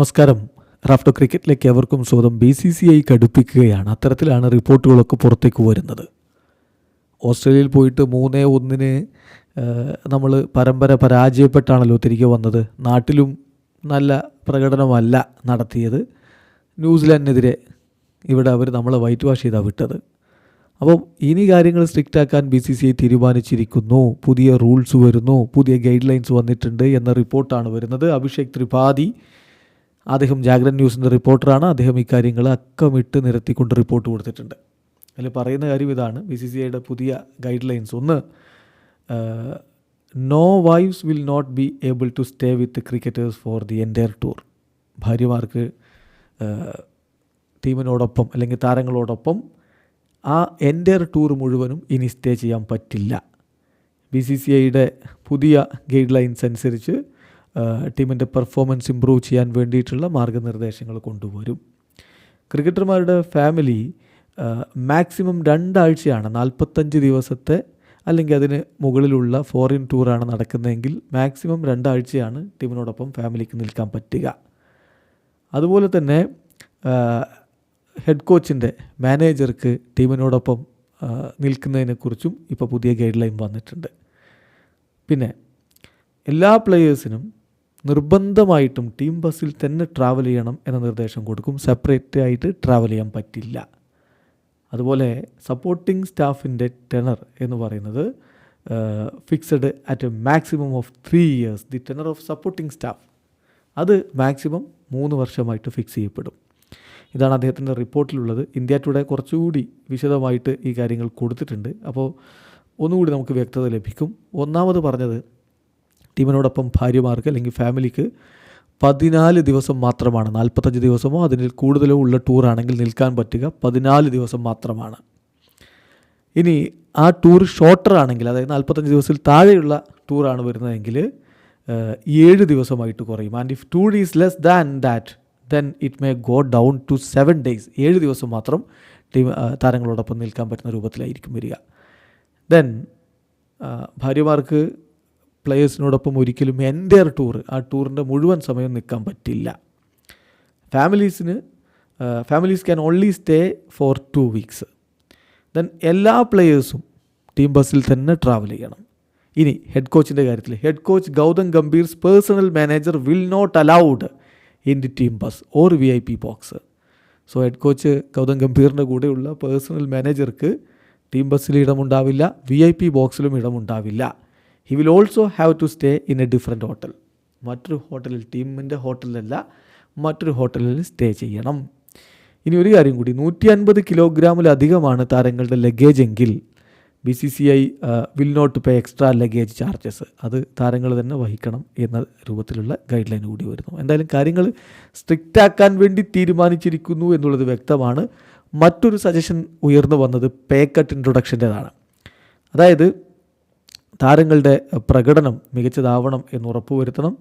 നമസ്കാരം. റാഫ്റ്റോ ക്രിക്കറ്റിലേക്ക് എവർക്കും സ്വന്തം ബി സി സി ഐ കടുപ്പിക്കുകയാണ്. അത്തരത്തിലാണ് റിപ്പോർട്ടുകളൊക്കെ പുറത്തേക്ക് വരുന്നത്. ഓസ്ട്രേലിയയിൽ പോയിട്ട് മൂന്നേ ഒന്നിന് നമ്മൾ പരമ്പര പരാജയപ്പെട്ടാണല്ലോ തിരികെ വന്നത്. നാട്ടിലും നല്ല പ്രകടനമല്ല നടത്തിയത്. ന്യൂസിലാൻഡിനെതിരെ ഇവിടെ അവർ നമ്മളെ വൈറ്റ് വാഷ് ചെയ്താണ് വിട്ടത്. അപ്പോൾ ഇനി കാര്യങ്ങൾ സ്ട്രിക്റ്റ് ആക്കാൻ ബി സി സി ഐ തീരുമാനിച്ചിരിക്കുന്നു. പുതിയ റൂൾസ് വരുന്നു. പുതിയ ഗൈഡ് ലൈൻസ് വന്നിട്ടുണ്ട് എന്ന റിപ്പോർട്ടാണ് വരുന്നത്. അഭിഷേക് ത്രിപാഠി അദ്ദേഹം ജാഗ്രൻ ന്യൂസിന്റെ റിപ്പോർട്ടറാണ്. അദ്ദേഹം ഇക്കാര്യങ്ങൾ അക്കമിട്ട് നിരത്തിക്കൊണ്ട് റിപ്പോർട്ട് കൊടുത്തിട്ടുണ്ട്. അതിൽ പറയുന്ന കാര്യം ഇതാണ്. ബി സി സി ഐയുടെ പുതിയ ഗൈഡ് ലൈൻസ് ഒന്ന് no wives will not be able to stay with cricketers for the entire tour ഭാര്യമാർക്ക് ടീമിനോടൊപ്പം അല്ലെങ്കിൽ താരങ്ങളോടൊപ്പം ആ എന്റയർ ടൂർ മുഴുവനും ഇനി സ്റ്റേ ചെയ്യാൻ പറ്റില്ല. ബി സി സി ഐയുടെ പുതിയ ഗൈഡ് ലൈൻസ് അനുസരിച്ച് ടീമിന്റെ പെർഫോമൻസ് ഇമ്പ്രൂവ് ചെയ്യാൻ വേണ്ടിയിട്ടുള്ള മാർഗനിർദ്ദേശങ്ങൾ കൊണ്ടുവരും. ക്രിക്കറ്റർമാരുടെ ഫാമിലി മാക്സിമം രണ്ടാഴ്ചയാണ് നാൽപ്പത്തഞ്ച് ദിവസത്തെ അല്ലെങ്കിൽ അതിന് മുകളിലുള്ള ഫോറിൻ ടൂറാണ് നടക്കുന്നതെങ്കിൽ മാക്സിമം രണ്ടാഴ്ചയാണ് ടീമിനോടൊപ്പം ഫാമിലിക്ക് നിൽക്കാൻ പറ്റുക. അതുപോലെ തന്നെ ഹെഡ് കോച്ചിന്റെ മാനേജർക്ക് ടീമിനോടൊപ്പം നിൽക്കുന്നതിനെക്കുറിച്ചും ഇപ്പോൾ പുതിയ ഗൈഡ് ലൈൻ വന്നിട്ടുണ്ട്. പിന്നെ എല്ലാ പ്ലെയേഴ്സിനും നിർബന്ധമായിട്ടും ടീം ബസ്സിൽ തന്നെ ട്രാവൽ ചെയ്യണം എന്ന നിർദ്ദേശം കൊടുക്കും. സെപ്പറേറ്റ് ആയിട്ട് ട്രാവൽ ചെയ്യാൻ പറ്റില്ല. അതുപോലെ സപ്പോർട്ടിംഗ് സ്റ്റാഫിന്റെ ടെനർ എന്ന് പറയുന്നത് fixed at a maximum of three years the tenure of supporting staff അത് മാക്സിമം മൂന്ന് വർഷമായിട്ട് ഫിക്സ് ചെയ്യപ്പെടും. ഇതാണ് അദ്ദേഹത്തിന്റെ റിപ്പോർട്ടിലുള്ളത്. ഇന്ത്യ ടുഡേ കുറച്ചുകൂടി വിശദമായിട്ട് ഈ കാര്യങ്ങൾ കൊടുത്തിട്ടുണ്ട്. അപ്പോൾ ഒന്നുകൂടി നമുക്ക് വ്യക്തത ലഭിക്കും. ഒന്നാമത് പറഞ്ഞത് ടീമിനോടൊപ്പം ഭാര്യമാർക്ക് അല്ലെങ്കിൽ ഫാമിലിക്ക് പതിനാല് ദിവസം മാത്രമാണ് നാൽപ്പത്തഞ്ച് ദിവസമോ അതിൽ കൂടുതലോ ഉള്ള ടൂറാണെങ്കിൽ നിൽക്കാൻ പറ്റുക പതിനാല് ദിവസം മാത്രമാണ്. ഇനി ആ ടൂർ ഷോർട്ടർ ആണെങ്കിൽ അതായത് നാൽപ്പത്തഞ്ച് ദിവസത്തിൽ താഴെയുള്ള ടൂറാണ് വരുന്നതെങ്കിൽ ഏഴ് ദിവസമായിട്ട് കുറയും. And if tour is less than that then it may go down to seven days ഏഴ് ദിവസം മാത്രം ടീം താരങ്ങളോടൊപ്പം നിൽക്കാൻ പറ്റുന്ന രൂപത്തിലായിരിക്കും വരിക. ദെൻ ഭാര്യമാർക്ക് പ്ലെയേഴ്സിനോടൊപ്പം ഒരിക്കലും എന്റെ ടൂർ ആ ടൂറിന്റെ മുഴുവൻ സമയം നിൽക്കാൻ പറ്റില്ല. ഫാമിലീസിന് families can only stay for two weeks then എല്ലാ പ്ലെയേഴ്സും ടീം ബസ്സിൽ തന്നെ ട്രാവൽ ചെയ്യണം. ഇനി ഹെഡ് കോച്ചിന്റെ കാര്യത്തിൽ head coach Gautam Gambhir's personal manager will not allowed in the team bus or V I P box so head coach Gautam ഗംഭീറിന്റെ കൂടെയുള്ള personal മാനേജർക്ക് ടീം ബസ്സിൽ ഇടമുണ്ടാവില്ല വി ഐ പി ബോക്സിലും ഇടമുണ്ടാവില്ല. He will also have to stay in a different hotel മറ്റൊരു ഹോട്ടലിൽ ടീമിന്റെ ഹോട്ടലിലല്ല മറ്റൊരു ഹോട്ടലിൽ stay ചെയ്യണം. ഇനി ഒരു കാര്യം കൂടി. നൂറ്റി അൻപത് കിലോഗ്രാമിലധികമാണ് താരങ്ങളുടെ ലഗേജ് എങ്കിൽ B C C I will not pay extra luggage charges അത് താരങ്ങൾ തന്നെ വഹിക്കണം എന്ന രൂപത്തിലുള്ള ഗൈഡ് ലൈൻ കൂടി വരുന്നു. എന്തായാലും കാര്യങ്ങൾ സ്ട്രിക്റ്റ് ആക്കാൻ വേണ്ടി തീരുമാനിച്ചിരിക്കുന്നു എന്നുള്ളത് വ്യക്തമാണ്. മറ്റൊരു സജഷൻ ഉയർന്നു വന്നത് പേ കട്ട് ഇൻട്രൊഡക്ഷന്റെതാണ് അതായത് താരങ്ങളുടെ പ്രകടനം മികച്ചതാവണം എന്ന് ഉറപ്പുവരുത്തണം.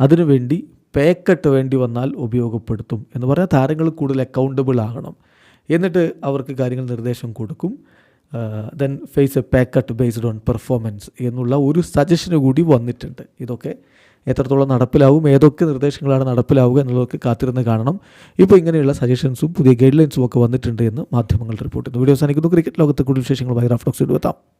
അതിനുവേണ്ടി പേക്കട്ട് വേണ്ടി വന്നാൽ ഉപയോഗപ്പെടുത്തും എന്ന് പറഞ്ഞാൽ താരങ്ങൾ കൂടുതൽ അക്കൗണ്ടബിൾ ആകണം. എന്നിട്ട് അവർക്ക് കാര്യങ്ങൾ നിർദ്ദേശം കൊടുക്കും. Then face a pay cut based on performance എന്നുള്ള ഒരു സജഷന് കൂടി വന്നിട്ടുണ്ട്. ഇതൊക്കെ എത്രത്തോളം നടപ്പിലാവും ഏതൊക്കെ നിർദ്ദേശങ്ങളാണ് നടപ്പിലാവുക എന്നുള്ളതൊക്കെ കാത്തിരുന്ന് കാണണം. ഇപ്പോൾ ഇങ്ങനെയുള്ള സജഷൻസും പുതിയ ഗൈഡ് ലൈൻസും ഒക്കെ വന്നിട്ടുണ്ട് എന്ന് മാധ്യമങ്ങൾ റിപ്പോർട്ട് ചെയ്യുന്നു. വീഡിയോ അവസാനിക്കുന്നു. ക്രിക്കറ്റ് ലോകത്തെ കൂടുതൽ വിശേഷങ്ങളുമായി റാഫ്റ്റോക്സ് എത്താം.